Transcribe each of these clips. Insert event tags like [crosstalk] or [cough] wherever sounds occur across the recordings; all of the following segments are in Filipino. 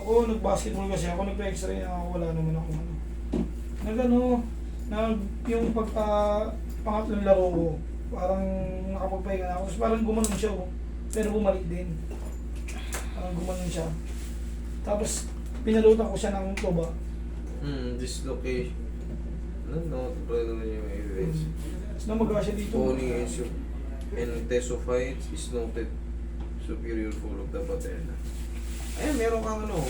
ako, nag-basketball kasi ako, nagpa-x-ray ako, wala naman ako ano. Nag ano, nag, yung pagka pangatlong laro ko, parang nakapagpahinga na ako. Tapos parang gumanon siya oh, pero bumalik din. Parang gumanon siya. Tapos pinalutan ko siya ng tuba. Hmm, dislocation. Ano, no? Pwede na yung evidence. Tapos namaga siya dito. Bony issue and tesophytes is noted superior full of the patella. Ayan, meron kang ano,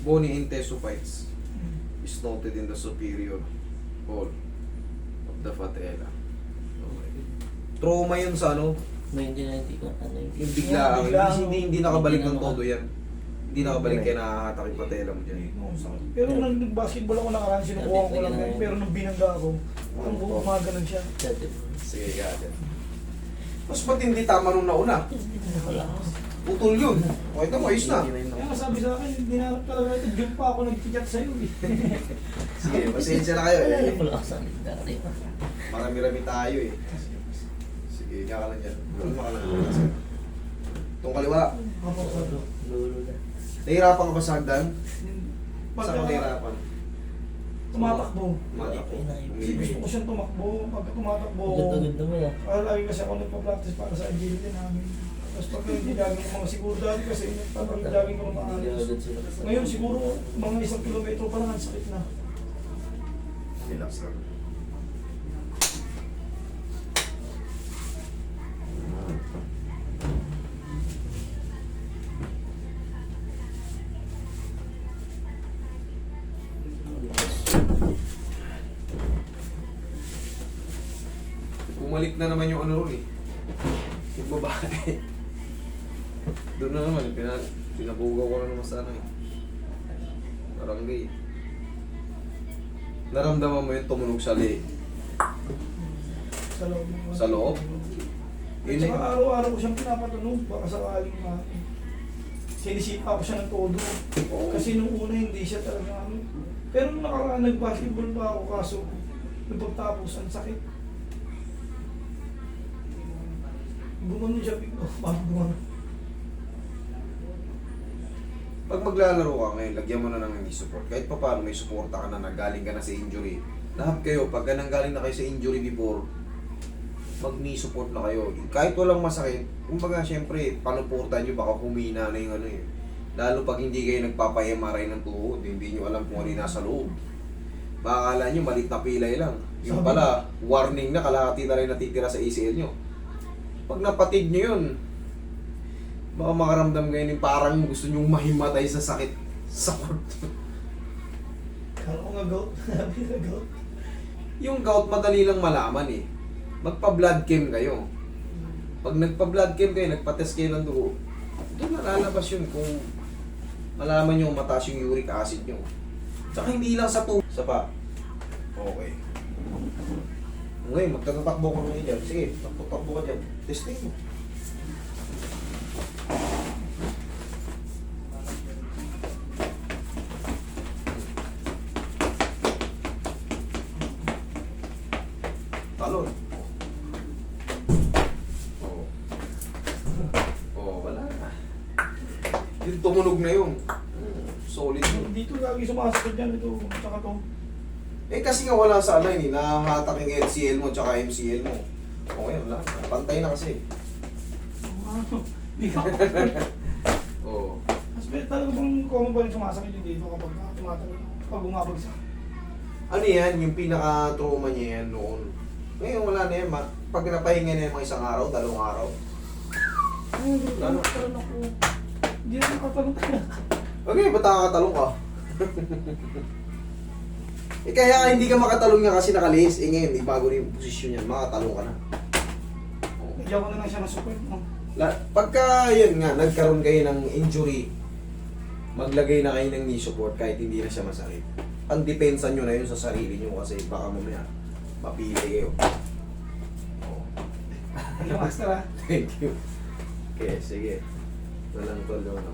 bony and tesophytes Hmm. is noted in the superior wall of the patella. Okay. Trauma yun sa ano, May hindi na hindi ko ano yung biglaan. Biglaan. Hindi, hindi, hindi nakabalik ng todo yan. Hindi nakabalik kaya nakakatak yung patella mo dyan. Pero nung nag-basketball ako nakaraan, sinukuha ko lang yun. Pero nung binangga ako, parang gumaganon siya. dati. Sige, gada. Mas matindi tama nung nauna. Wala. Putol yun. O ito mo, ayos na. Kaya nga sabi sa akin, hindi na talaga ito. Jump pa ako nag-chat sa'yo eh. [laughs] Sige, pasensya na kayo eh. Wala ka sa akin. Marami-rami tayo eh. Sige, kaya ka lang dyan. Tulma ka lang. Itong kaliwa. Na. Nahirapan ka ba sa hagdan? Saan ka nahirapan? tumatakbo. Tumatakbo. Kasi gusto ko siyang tumakbo. Pag tumatakbo, Ganda-ganda mo yan. ah, lagi kasi ako nagpa-practice para sa agility namin. Tapos pag hindi lagi mga siguro dati kasi parang lagi Hindi maayos. Ngayon siguro mga isang kilometro pa lang ang sakit na. Relax lang. Bumalik na naman yung ano ron eh. Yung babae. [laughs] Doon na naman, pina, pinabugaw ko na naman sa ano eh. Barangay. Naramdaman mo yung tumunog sa li. Sa loob. Sa loob? Yun saka eh. araw-araw ko siyang pinapatunog. Baka sakaling ma... Sinisipa ko siya ng todo. Oo. Kasi nung una hindi siya talaga ano. Pero nung nakaraan nag-basketball pa ako kaso nung pagtapos ang sakit. Gumanon siya bigla. Parang gumanon. Pag maglalaro ka ngayon, lagyan mo na ng knee support. Kahit pa paano may suporta ka na nagaling ka na sa injury. Lahat kayo, pag nanggaling na kayo sa injury before, mag knee support na kayo. Kahit walang masakit, kumbaga syempre, panuportan nyo, baka humina na yung ano eh. Lalo pag hindi kayo nagpapa-MRI ng tuhod, hindi nyo alam kung ano yung nasa loob. Baka akala nyo, malit na pilay lang. Yung pala, warning na, kalahati na rin natitira sa ACL nyo. Pag napatid nyo yun, baka makaramdam kayo ng parang gusto nyong mahimatay sa sakit sa court. Kala ko nga goat. [laughs] Sabi na goat. yung gout madali lang malaman eh. Magpa-blood chem kayo. Pag nagpa-blood chem kayo, nagpa-test kayo ng dugo, doon na lalabas yun kung malaman nyo mataas yung uric acid nyo. Tsaka hindi lang sa tubig. Sa pa. Okay. Ngayon, magtatatakbo ka ngayon dyan. Sige, takbo-takbo ka dyan. Testing mo. Talon. Oo. Oo, wala na. Yung tumunog na yun. Solid yun. Dito lagi sumasakit yan ito. Tsaka to. Eh kasi nga wala sa align eh. Nahahatak yung LCL mo tsaka MCL mo. O ngayon, wala. na. Pantay na kasi. [laughs] Di ka [laughs] Oo. Mas may talaga bang common ba yung sumasakit yung dito kapag tumatawid pag bumabagsak? Ano yan, yung pinaka-trauma niya yan noon. Ngayon wala na yan. Ma- Pag napahinga na yan mga isang araw, dalawang araw. Ay, ano ako. Hindi na nakatanong talaga. Okay, ba't nakakatalong ka? eh kaya nga hindi ka makatalong nga kasi nakalihis. Eh ngayon, di bago na yung posisyon yan, makatalong ka na. Oo. Bigyan ko na lang siya ng support. No? La, pagka yun nga, nagkaroon kayo ng injury, maglagay na kayo ng knee support kahit hindi na siya masakit. Ang depensa nyo na yun sa sarili nyo kasi baka mamaya mapili kayo. Oo. Ano, master ah. Thank you. Okay, sige. Walang tolo, no?